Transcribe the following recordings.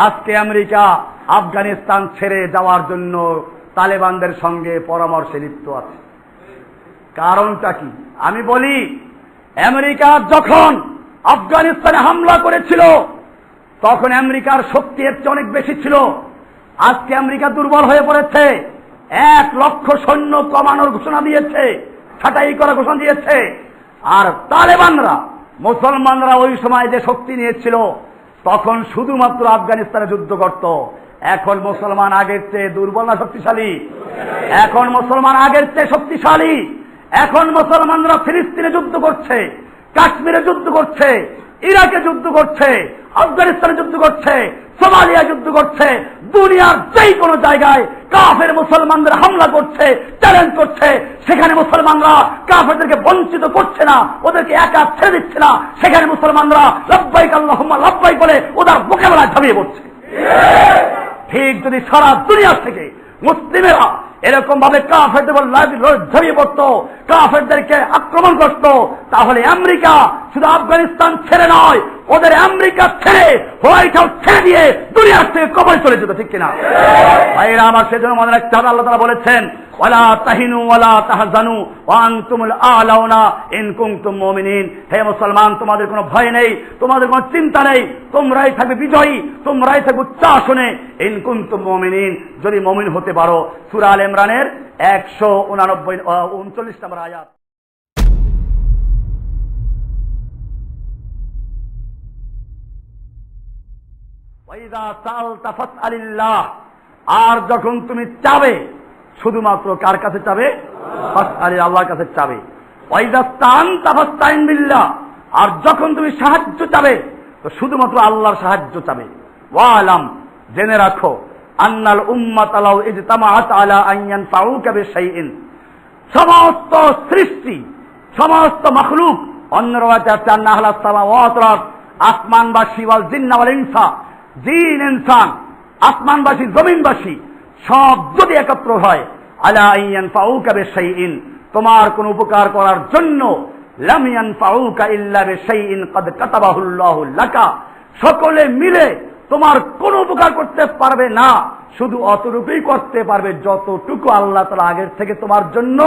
আজকে আমেরিকা আফগানিস্তান ছেড়ে যাওয়ার জন্য তালেবানদের সঙ্গে পরামর্শে লিপ্ত আছে। কারণটা কি? আমি বলি, আমেরিকা যখন আফগানিস্তানে হামলা করেছিল, তখন আমেরিকার শক্তি এর চেয়ে অনেক বেশি ছিল। আজকে আমেরিকা দুর্বল হয়ে পড়েছে। এক লক্ষ সৈন্য কমানোর ঘোষণা দিয়েছে, ছাটাই করার ঘোষণা দিয়েছে। আর তালেবানরা, মুসলমানরা ওই সময় যে শক্তি নিয়েছিল তখন শুধুমাত্র আফগানিস্তানে যুদ্ধ করত। এখন মুসলমান আগের চেয়ে দুর্বল না শক্তিশালী? এখন মুসলমান আগের চেয়ে শক্তিশালী? এখন মুসলমানরা ফিলিস্তিনে যুদ্ধ করছে, কাশ্মীরে যুদ্ধ করছে, ইরাকে যুদ্ধ করছে, আফগানিস্তানে যুদ্ধ করছে সোমালিয়া যুদ্ধ করছে দুনিয়ার যেই কোনো জায়গায় কাফের মুসলমানদের হামলা করছে চ্যালেঞ্জ করছে, সেখানে মুসলমানরা কাফেরদেরকে বঞ্চিত করছে না, ওদেরকে একা ছেড়ে দিচ্ছে না, সেখানে মুসলমানরা লব্বাইক আল্লাহ লব্বাই বলে ওদের মোকাবেলায় ঝামিয়ে পড়ছে। ঠিক যদি সারা দুনিয়া থেকে মুসলিমেরা এরকম ভাবে কাফেরদের ঝরিয়ে পড়তো, কাফেরদেরকে আক্রমণ করত, তাহলে আমেরিকা শুধু আফগানিস্তান ছেড়ে নয় ওদের আমেরিকা ছেড়ে হোয়াইট হাউস ছেড়ে দিয়ে দুনিয়ার থেকে কবরে চলে যেত, ঠিক কিনা? ভাইরা আমার সেজন্য মনে রাখতে হবে, আল্লাহ তারা বলেছেন, ওয়ালা তাহিনু ওয়ালা তাহজানু ওয়ান তুমুল আলাউনা ইন কুনতুম মুমিনিন। হে মুসলমান, তোমাদের কোনো ভয় নেই, তোমাদের কোনো চিন্তা নেই, তোমরাই থাকবে বিজয়ী, তোমরাই থাকবে উচ্চাসনে ইন কুনতুম মুমিনিন। যদি মুমিন হতে পারো, সূরা আল ইমরানের একশো উনানব্বই উনচল্লিশ নম্বর আয়াত। আর যখন তুমি চাবে, শুধুমাত্র কার কাছে চাবে? ফাসআলি আল্লাহর কাছে চাবে। বিল্লাহ। আর যখন তুমি সাহায্য চাবে, তো শুধুমাত্র আল্লাহর সাহায্য চাবে। ওয়ালাম, জেনে রাখো, আন্নাল উম্মাত আলাউ ইজতামাআত আলা আইয়ান ফাউকা বিশাইইন। সমস্ত সৃষ্টি, সমস্ত মখলুক, অন্য রয়েছে আছে, আন্না আহলাস সামাওয়াত রাত আসমানবাসী ওয়াল জিন্না ওয়াল ইনসা জিন ইনসান, আসমানবাসী, জমিনবাসী, সব যদি একত্র হয়, আলা আইয়ান ফাউকা বিশাইইন, তোমার কোন উপকার করার জন্য, লাম ইয়ানফাউকা ইল্লা কদ কাতাবাহুল্লাহু লাকা, সকলে মিলে তোমার কোন উপকার করতে পারবে না, শুধু অতটুকুই করতে পারবে যতটুকু আল্লাহ তালা আগের থেকে তোমার জন্য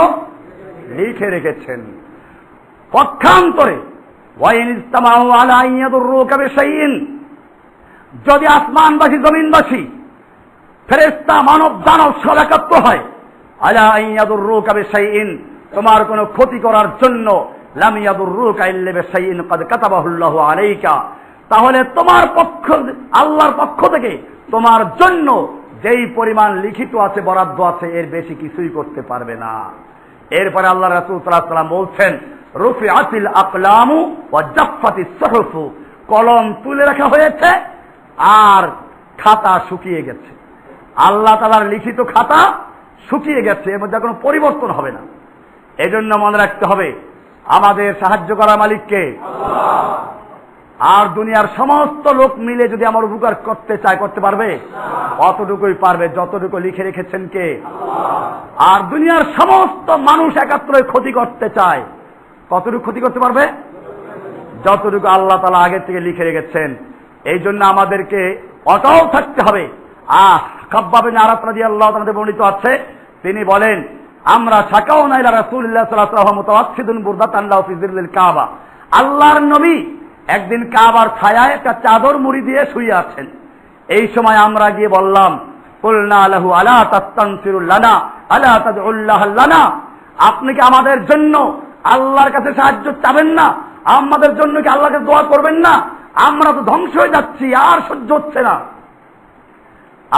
লিখে রেখেছেন। পক্ষান্তরে, ওয়াইন ইস্তামাউ আলা ইয়াদুররুকা বিশাইইন যদি আসমানবাসী, জমিনবাসী ফেরেস্তা মানব দানব সব একাত্র হয়, আলা ইয়াদুররুকা বিশাইইন, তোমার কোনো ক্ষতি করার জন্য, লাম ইয়াদুররুকা ইল্লা বিশাইইন কদ কাতাবাহুল্লাহু আলাইকা। তাহলে তোমার পক্ষ, আল্লাহর পক্ষ থেকে তোমার জন্য যেই পরিমাণ লিখিত আছে, বরাদ্দ আছে, এর বেশি কিছুই করতে পারবে না। এরপরে আল্লাহ রাসুল বলছেন রফি আতিল আকলামু ও জাফাতি সহফু। কলম তুলে রাখা হয়েছে আর খাতা শুকিয়ে গেছে। আল্লাহ তালার লিখিত খাতা শুকিয়ে গেছে, এর মধ্যে কোনো পরিবর্তন হবে না। এজন্য মনে রাখতে হবে, আমাদের সাহায্য করা মালিককে। আর দুনিয়ার সমস্ত লোক মিলে যদি আমার উপকার করতে চায়, করতে পারবে? অতটুকুই পারবে, যতটুকু লিখে রেখেছেন কে? আর দুনিয়ার সমস্ত মানুষ একাত্র ক্ষতি করতে চায়, কতটুকু ক্ষতি করতে পারবে? যতটুকু আল্লাহ তালা আগের থেকে লিখে রেখেছেন। এই জন্য আমাদেরকে অটল থাকতে হবে। আহ খাব্বাবে নারাত আল্লাহ তাদের বর্ণিত আছে, তিনি বলেন, আমরা সাকাও নাইলা রাসুল্লাহ সাল্লাহ মুতাওয়াসিদুন বুরদাত আল্লাহ কাবা। আল্লাহর নবী একদিন কাবার ছায়ায় একটা চাদর মুড়ি দিয়ে শুয়ে আছেন। এই সময় আমরা গিয়ে বললাম আপনি কি আমাদের জন্য আল্লাহর কাছে সাহায্য চাবেন না? আমাদের জন্য কি আল্লাহকে দোয়া করবেন না? আমরা তো ধ্বংস হয়ে যাচ্ছি, আর সহ্য হচ্ছে না।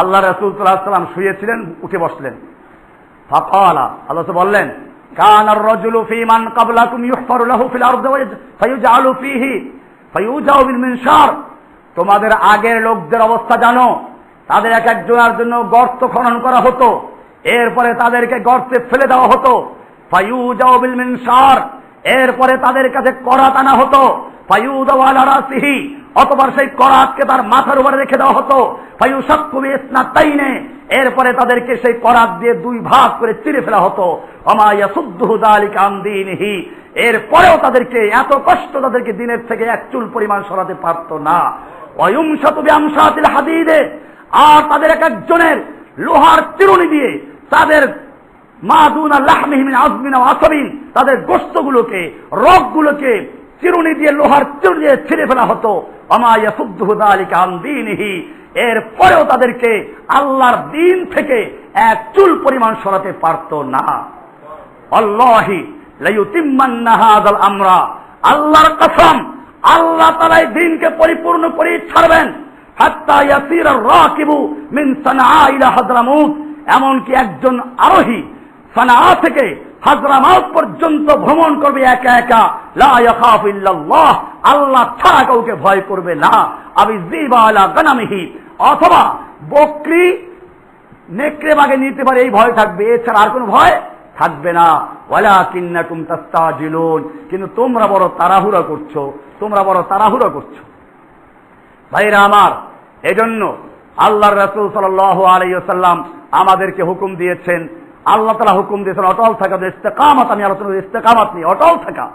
আল্লাহ রসুল শুয়েছিলেন, উঠে বসলেন। ফাকালা, আল্লাহ বললেন কাবলাকুম ইউহফারু লাহু ফিল আরদি ফায়ুজআলু ফিহি, ফায়ুজাউ তোমাদের আগের লোকদের অবস্থা জানো, তাদের এক একজনের জন্য গর্ত খনন করা হতো, এরপরে তাদেরকে গর্তে ফেলে দেওয়া হতো, ফায়ুজাউ বিল মিনশার, এরপরে তাদের কাছে করাত আনা হতো অতবার সেই করাতকে তার মাথার উপরে রেখে দেওয়া হতো। ফায়ুসাক্কুবি ইসনাতাইনে এরপরে তাদেরকে সেই করাত দিয়ে দুই ভাগ করে চিরে ফেলা হতো। অমায়াসুদ্দুদালিকান্দিনহি এরপরেও তাদেরকে এত কষ্ট তাদেরকে দিনের থেকে এক চুল পরিমাণ সরাতে পারত না। অয়ুংশত ব্যামসাতিল হাদিদে, আর তাদের এক একজনের লোহার চিরুনি দিয়ে তাদের মাদুনা লাহমিহিমিন আজমিনা আসবিন, তাদের গোস্তগুলোকে রগগুলোকে চিরুনি দিয়ে লোহার চিরুনি দিয়ে ছিঁড়ে ফেলা হতো। অমায়া শুদ্ধুদালিকা দিনহি। এর পরেও তাদেরকে আল্লাহর দিন থেকে এক চুল পরিমাণ সরাতে পারত না। লাইউতিম্মান্নাহাদাল আমরা। আল্লাহর কসম, আল্লাহ তাআলা এই দিনকে পরিপূর্ণ করে ছাড়বেন। মিন এমনকি একজন আরোহী সানা থেকে হাজরামাউত পর্যন্ত ভ্রমণ করবে একা একা। আল্লাহ ছাড়া কাউকে ভয় করবে না। আমি জিবা গানামিহি, অথবা বকরি নেকড়ে বাগে নিতে পারে, এই ভয় থাকবে। এছাড়া আর কোনো ভয় থাকবে না। ওয়ালা কিন্নাকুম তাস্তাজিলুন, কিন্তু তোমরা বড় তাড়াহুড়া করছ, তোমরা বড় তাড়াহুড়া করছ। ভাইরা আমার, এজন্য আল্লাহর রাসূল সাল্লাল্লাহু আলাইহি ওয়াসাল্লাম আমাদেরকে হুকুম দিয়েছেন। আল্লাহ তাআলা হুকুম দিয়েছেন, অটল থাকা, ইস্তেকামত, আমি আলোচনা ইস্তেকামত নিয়ে, অটল থাকা।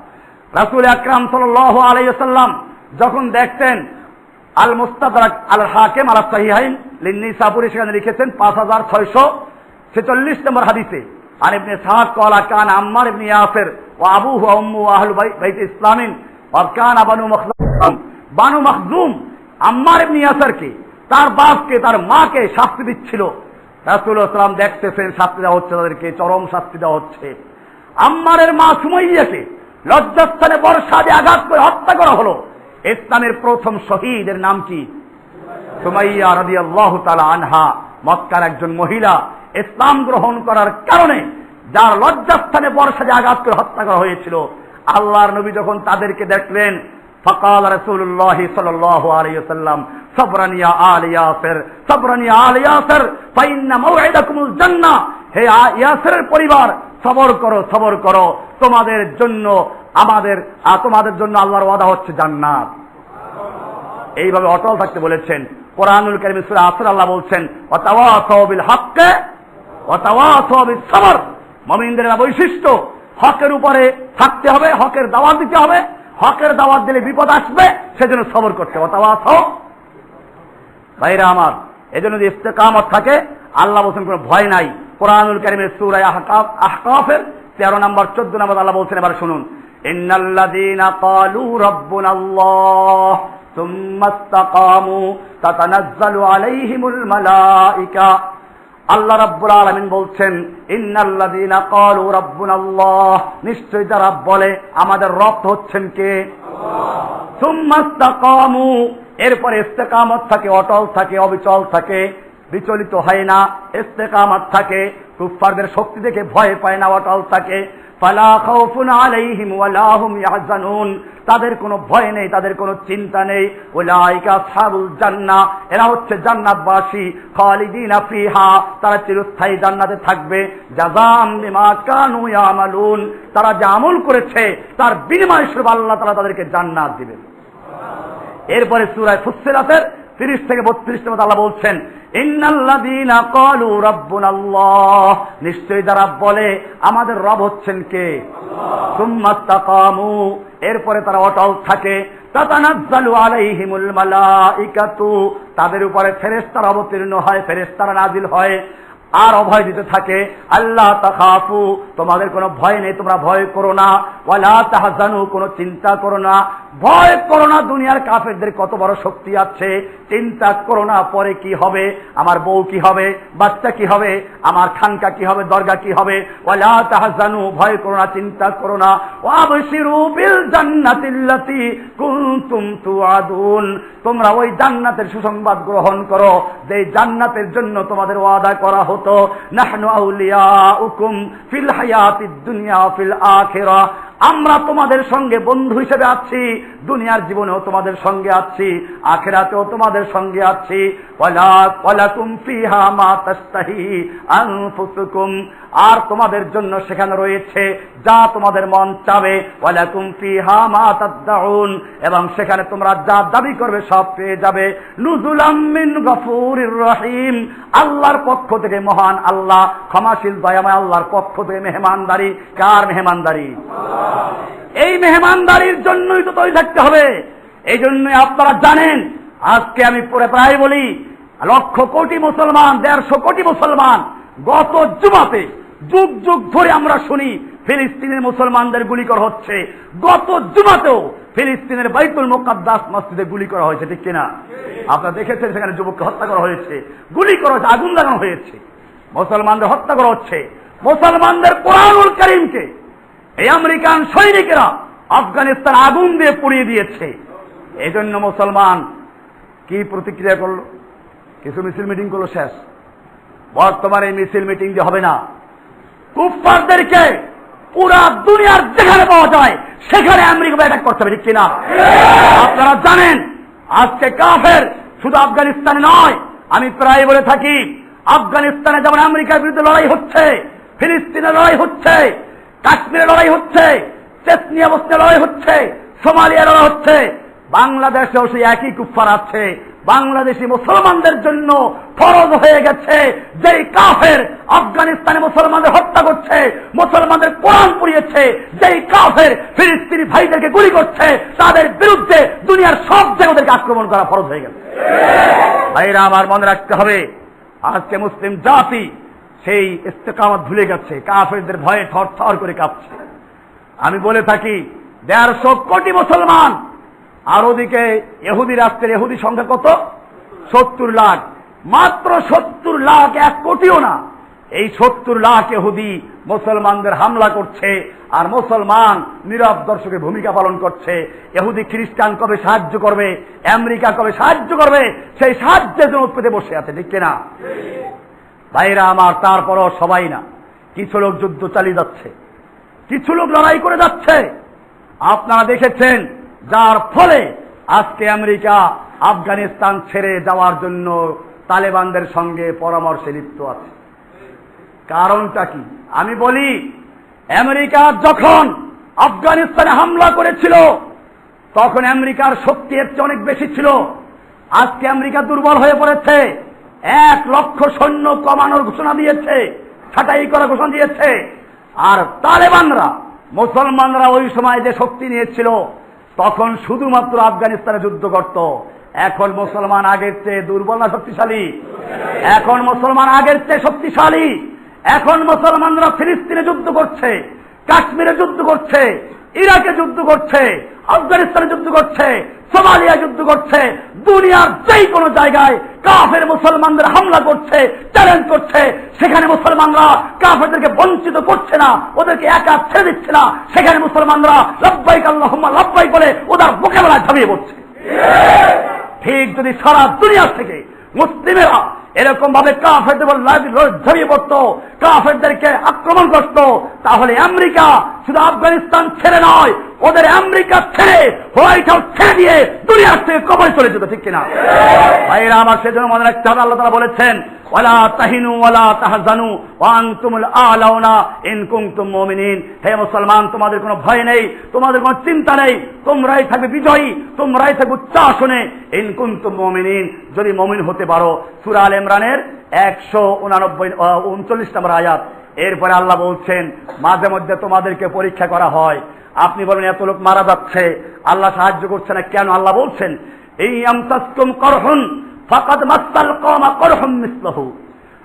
রাসূল আকরাম সাল্লাল্লাহু আলাইসাল্লাম যখন দেখতেন আল মুস্তাদরাক আল হাকিম আল সাহিহাইন লিন্নিসাপুরি সেখানে লিখেছেন পাঁচ হাজার ছয়শো ছেচল্লিশ নম্বর হাদিসে আর ইবনে সাদ কলা কান আম্মার ইবনে ইয়াসির ও আবু উম্মু আহলু বাইত ইসলামিন আর কান বানু মখজুম বানু মখজুম আম্মার ইবনে ইয়াসিরকে তার বাপকে তার মাকে শাস্তি দিচ্ছিল রাসূল সাল্লাম দেখতেছেন, শাস্তি দেওয়া হচ্ছে তাদেরকে, চরম শাস্তি দেওয়া হচ্ছে। আম্মারের মা সুমাইয়াকে লজ্জাস্থানে বর্ষা দিয়ে আঘাত করে হত্যা করা হলো। ইসলামের প্রথম শহীদের নাম কি? সুমাইয়া রবি আল্লাহ তালা আনহা, মক্কার একজন মহিলা। ইসলাম গ্রহণ করার কারণে যার লজ্জাস্থানে বর্ষা দিয়ে আঘাত করে হত্যা করা হয়েছিল, আল্লাহর নবী যখন তাদেরকে দেখলেন, ফকাল রসুল্লাহ সাল্লাহ আলাইসাল্লাম সবরানিয়া আল ইয়াসের সবরানিয়া আল ইয়াসের, ফাইন্না মাউইদাকুমুল জান্নাহ। হে ইয়াসেরের পরিবার সবর করো সবর করো। তোমাদের জন্য আমাদের তোমাদের জন্য আল্লাহর ওয়াদা হচ্ছে জান্নাত। এইভাবে অটল থাকতে বলেছেন। কোরআনুল কারিম সূরা আসর আল্লাহ বলছেন, ওয়াতাওয়াসাউ বিল হক্কে ওয়াতাওয়াসাউ বিস সবর মুমিনদের বৈশিষ্ট্য, হকের উপরে থাকতে হবে, হকের দাওয়াত দিতে হবে। হকের দাওয়াত দিলে বিপদ আসবে, সেজন্য সবর করতে হবে। ওয়াতাওয়াসাউ। ভাইরা আমার, এজন্য যদি ইস্তেকামত থাকে, আল্লাহ বলছেন কোনো ভয় নাই। কোরআনুল কারিমের সূরা আহকাফ আহকাফের তেরো নম্বর চোদ্দ নম্বর আল্লাহ বলছেন এবার শুনুন ইন্নাল্লাযীনা ক্বালু রাব্বুনাল্লাহ ثم استقاموا تتنزل عليهم الملائكة আল্লাহ রাব্বুল আলামিন বলছেন ইন্নাল্লাযীনা ক্বালু রাব্বুনাল্লাহ নিশ্চয় যারা বলে আমাদের রব হচ্ছেন কে সুম্মাস্তাকামু এরপরে ইস্তেকামত থাকে অটল থাকে অবিচল থাকে বিচলিত হয় না, ইস্তেকামত থাকে, কুফফারদের শক্তি দেখে ভয় পায় না, অটল থাকে। তাদের কোনো ভয় নেই, তাদের কোনো চিন্তা নেই। জান্নাহ এরা হচ্ছে জান্নাতবাসী, খালিদিনা ফিহা। তারা চিরস্থায়ী জান্নাতে থাকবে। তারা যা আমল করেছে, তার বিনিময় স্বরূপ আল্লাহ তাআলা তাদেরকে জান্নাত দিবেন। এরপরে সুরায় ফুসসিলাতের তিরিশ থেকে বত্রিশ মধ্যে আল্লাহ বলছেন নিশ্চয়ই যারা বলে আমাদের রব হচ্ছেন কে? এরপরে তারা অটল থাকে তাদের উপরে ফেরেশতারা অবতীর্ণ হয় ফেরেশতারা নাজিল হয় আর অভয় দিতে থাকে আল্লাহ তাখাফু। তোমাদের কোনো ভয় নেই তোমরা ভয় করো না। ওয়ালা কোনো চিন্তা করো না। ভয় করো না, দুনিয়ার কাফেরদের কত বড় শক্তি আছে। চিন্তা করো না, পরে কি হবে? আমার বউ কি হবে? বাচ্চা কি হবে? আমার খানকা কি হবে? দরগা কি হবে? ওয়ালা তাহজানু, ভয় করো না, চিন্তা করো না। জান্নাতিল্লাতি তোমরা ওই জান্নাতের সুসংবাদ গ্রহণ করো, যে জান্নাতের জন্য তোমাদের ওয়াদা করা হতো। নাহনু আউলিয়াউকুম ফিল হায়াতিদ দুনিয়া ফিল আখিরা। আমরা তোমাদের সঙ্গে বন্ধু হিসেবে আছি, দুনিয়ার জীবনেও তোমাদের সঙ্গে আছি, আখেরাতেও তোমাদের সঙ্গে আছি। আর তোমাদের জন্য সেখানে রয়েছে যা তোমাদের মন চাবে। এবং সেখানে তোমরা যা দাবি করবে সব পেয়ে যাবে। নুজুলাম মিন গফুরির রহিম। আল্লাহর পক্ষ থেকে মহান আল্লাহ, ক্ষমাশীল, দয়াময় আল্লাহর পক্ষ থেকে মেহমানদারি। কার মেহমানদারি? এই মেহমানদারির জন্যই তো তৈরি থাকতে হবে। এই জন্যই আপনারা জানেন, আজকে আমি পরে প্রায় বলি, লক্ষ কোটি মুসলমান, দেড়শো কোটি মুসলমান গত জুমাতে যুগ যুগ ধরে আমরা শুনি, ফিলিস্তিনের মুসলমানদের গুলি করা হচ্ছে। গত জুমাতেও ফিলিস্তিনের বাইতুল মোকাদ্দাস মসজিদে গুলি করা হয়েছে, ঠিক কিনা? আপনারা দেখেছেন সেখানে যুবককে হত্যা করা হয়েছে, গুলি করা হয়েছে, আগুন লাগানো হয়েছে। মুসলমানদের হত্যা করা হচ্ছে। মুসলমানদের কোরআনুল করিমকে এই আমেরিকান সৈনিকেরা আফগানিস্তান আগুন দিয়ে পুড়িয়ে দিয়েছে। এই জন্য মুসলমান কি প্রতিক্রিয়া করল? কিছু মিছিল মিটিং করল, শেষ। বর্তমানে এই মিছিল মিটিং যে হবে না। কুফফারদেরকে পুরা দুনিয়ার যেখানে পাওয়া যায়, সেখানে আমেরিকা অ্যাটাক করতে হবে, ঠিক কিনা? আপনারা জানেন, আজকে কাফের শুধু আফগানিস্তানে নয়, আমি প্রায় বলে থাকি, আফগানিস্তানে যেমন আমেরিকার বিরুদ্ধে লড়াই হচ্ছে, ফিলিস্তিনে লড়াই হচ্ছে কাশ্মীরে লড়াই হচ্ছে চেতনিয়া বস্তে লড়াই হচ্ছে সোমালিয়া লড়াই হচ্ছে, বাংলাদেশেও সেই একই কুফার আছে। বাংলাদেশি মুসলমানদের জন্য ফরজ হয়ে গেছে, যেই কাফের আফগানিস্তানে মুসলমানদের হত্যা করছে, মুসলমানদের কোরআন পুড়িয়েছে, যেই কাফের ফিলিস্তিনি ভাইদেরকে গুলি করছে, তাদের বিরুদ্ধে দুনিয়ার সব জায়গাদেরকে আক্রমণ করা ফরজ হয়ে গেছে। ভাইরা, আমার মনে রাখতে হবে, আজকে মুসলিম জাতি সেই ইস্তেকামত ভুলে গেছে, কাফেরদের ভয়ে থর থর করে কাঁপছে। আমি বলে থাকি, দেড়শো কোটি মুসলমান, আর ওদিকে এহুদি রাষ্ট্রের এহুদি সংখ্যা কত? সত্তর লাখ। মাত্র সত্তর লাখ, এক কোটিও না। এই সত্তর লাখ এহুদি মুসলমানদের হামলা করছে, আর মুসলমান নীরব দর্শকের ভূমিকা পালন করছে। এহুদি খ্রিস্টান কবে সাহায্য করবে? আমেরিকা কবে সাহায্য করবে? সেই সাহায্যের জন্য পেতে বসে আছে, ঠিক কিনা? ভাইরা আমার, তারপরও সবাই না। কিছু লোক যুদ্ধ চালিয়ে যাচ্ছে। কিছু লোক লড়াই করে যাচ্ছে। আপনারা দেখেছেন যার ফলে আজকে আমেরিকা আফগানিস্তান ছেড়ে যাওয়ার জন্য তালেবানদের সঙ্গে পরামর্শে লিপ্ত আছে। কারণটা কি? আমি বলি, আমেরিকা যখন আফগানিস্তানে হামলা করেছিল, তখন আমেরিকার শক্তি চেয়ে অনেক বেশি ছিল। আজকে আমেরিকা দুর্বল হয়ে পড়েছে। এক লক্ষ সৈন্য কমানোর ঘোষণা দিয়েছে, ছাটাই করার ঘোষণা দিয়েছে। আর তালেবানরা, মুসলমানরা ওই সময় যে শক্তি নিয়েছিল, তখন শুধুমাত্র আফগানিস্তানে যুদ্ধ করত। এখন মুসলমান আগের চেয়ে দুর্বল না শক্তিশালী? এখন মুসলমান আগের চেয়ে শক্তিশালী? এখন মুসলমানরা ফিলিস্তিনে যুদ্ধ করছে, কাশ্মীরে যুদ্ধ করছে ইরাকে যুদ্ধ করছে আফগানিস্তানে যুদ্ধ করছে সোমালিয়া যুদ্ধ করছে দুনিয়ার যেই কোনো জায়গায় কাফের মুসলমানদের হামলা করছে চ্যালেঞ্জ করছে সেখানে মুসলমানরা কাফেরদেরকে বঞ্চিত করছে না ওদেরকে একা ছেড়ে দিচ্ছে না সেখানে মুসলমানরা লব্বাইক আল্লাহ লব্বাই বলে ওদের মোকাবেলায় ঝামিয়ে পড়ছে। ঠিক যদি সারা দুনিয়ার থেকে মুসলিমেরা এরকম ভাবে ঝরিয়ে পড়তো, কাফেরদেরকে আক্রমণ করত, তাহলে আমেরিকা শুধু আফগানিস্তান ছেড়ে নয়, ওদের আমেরিকা ছেড়ে হোয়াইট হাউস ছেড়ে দিয়ে দুনিয়ার থেকে কবরে চলে যেত, ঠিক কিনা? ভাইরা আমার সেজন্য মনে রাখতে হবে, আল্লাহ তারা বলেছেন, ওয়ালা তাহিনু ওয়ালা আলাউনা হে মুসলমান, তোমাদের কোনো ভয় নেই, তোমাদের কোনো চিন্তা নেই, তোমরাই থাকবে বিজয়ী, তোমরাই থাকবে উচ্চাসনে, ইন কুনতুম মুমিনিন। যদি মুমিন হতে পারো আল ইমরানের একশো উনানব্বই উনচল্লিশ নম্বর আয়াত। এরপরে আল্লাহ বলছেন, মাঝে মধ্যে তোমাদেরকে পরীক্ষা করা হয়। আপনি বলেন, এত লোক মারা যাচ্ছে। আল্লাহ সাহায্য করছে না কেন? আল্লাহ বলছেন, এই করহন, ফাকাদ মাস্তাল কমা করহম মিসলহু।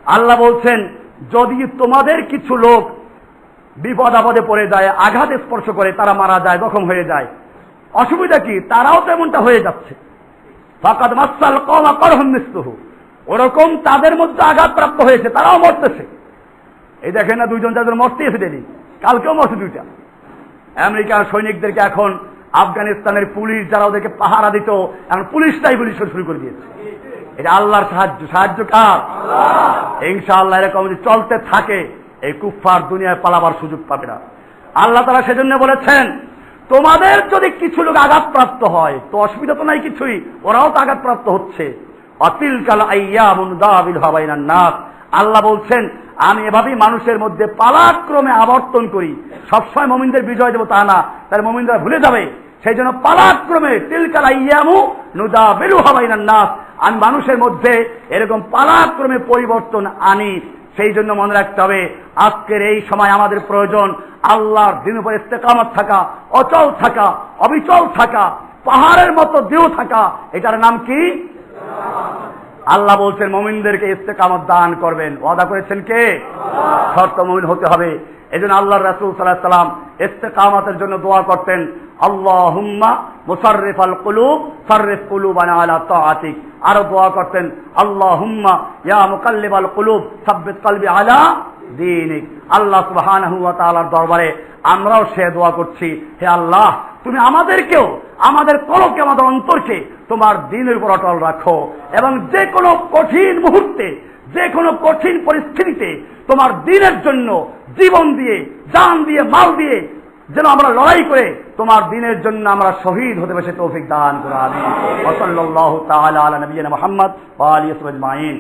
আল্লাহ বলছেন, যদি তোমাদের কিছু লোক বিপদ আপদে পড়ে যায়, আঘাত স্পর্শ করে, তারা মারা যায়, জখম হয়ে যায়। অসুবিধা কি? তারাও তেমনটা হয়ে যাচ্ছে। ফাকাদ মাস্তাল কমা করহম মিসলহু। ওরকম তাদের মধ্যে আঘাতপ্রাপ্ত হয়েছে তারাও মরতেছে। এই দেখেন না দুইজন যাদের মরতে এসে দেরি কালকেও মরছে দুইটা। আমেরিকার সৈনিকদেরকে এখন আফগানিস্তানের পুলিশ যারা ওদেরকে পাহারা দিত এখন পুলিশটাই গুলি শুরু করে দিয়েছে। এটা আল্লাহর সাহায্য। সাহায্য কার? ইনশাআল্লাহ এরকম যদি চলতে থাকে এই কুফফার দুনিয়ায় পালাবার সুযোগ পাবে না। আল্লাহ তারা সেজন্য বলেছেন তোমাদের যদি কিছু লোক আঘাতপ্রাপ্ত হয় তো অসুবিধা তো নাই কিছুই ওরাও তো আঘাতপ্রাপ্ত হচ্ছে। অতিল কাল আইয়ামুন দাবিল হাবাইনান নাস। আল্লাহ বলছেন, আমি এভাবেই মানুষের মধ্যে পালাক্রমে আবর্তন করি। সবসময় মমিনদের বিজয় দেবো তা না তার মমিনরা ভুলে যাবে। সেই জন্য পালাক্রমে তিলকাল আইয়ামু নুদা বেলু হাবাইনান নাস। আমি মানুষের মধ্যে এরকম পালাক্রমে পরিবর্তন আনি, সেই জন্য মনে রাখতে হবে, আজকের এই সময় আমাদের প্রয়োজন আল্লাহর দিন উপর ইস্তেকামত থাকা, অচল থাকা, অবিচল থাকা, পাহাড়ের মতো দেহ থাকা। এটার নাম কি? আল্লাহ বলছেন মমিনদেরকে ইস্তেকামত দান করবেন। ওয়াদা করেছেন কে? শর্ত মমিন হতে হবে। এই জন্য আল্লাহ রাসুল সাল্লাহ সাল্লাম ইস্তেকামতের জন্য দোয়া করতেন আল্লাহ হুম্মা মুসারিফ আল কুলুব সার্রিফ কুলুব আলা তাআতিক। আরও দোয়া করতেন আল্লাহ হুম্মা ইয়া মুকাল্লিব আল কুলুব সাব্বিত কলবি আলা দিনিক। আল্লাহ সুবহানাহু ওয়া তাআলার দরবারে আমরাও সে দোয়া করছি হে আল্লাহ তুমি আমাদেরকেও, আমাদের কলকে আমাদের অন্তরকে তোমার দিনের উপর অটল রাখো এবং যে কোনো কঠিন মুহূর্তে যে কোনো কঠিন পরিস্থিতিতে তোমার দিনের জন্য জীবন দিয়ে, জান দিয়ে, মাল দিয়ে যেন আমরা লড়াই করে তোমার দিনের জন্য আমরা শহীদ হতে বসে তৌফিক দান করা আমি ওসল্লাহ তাআলা আলা নবিয়িনা মুহাম্মদ সাহবিহি আজমাইন।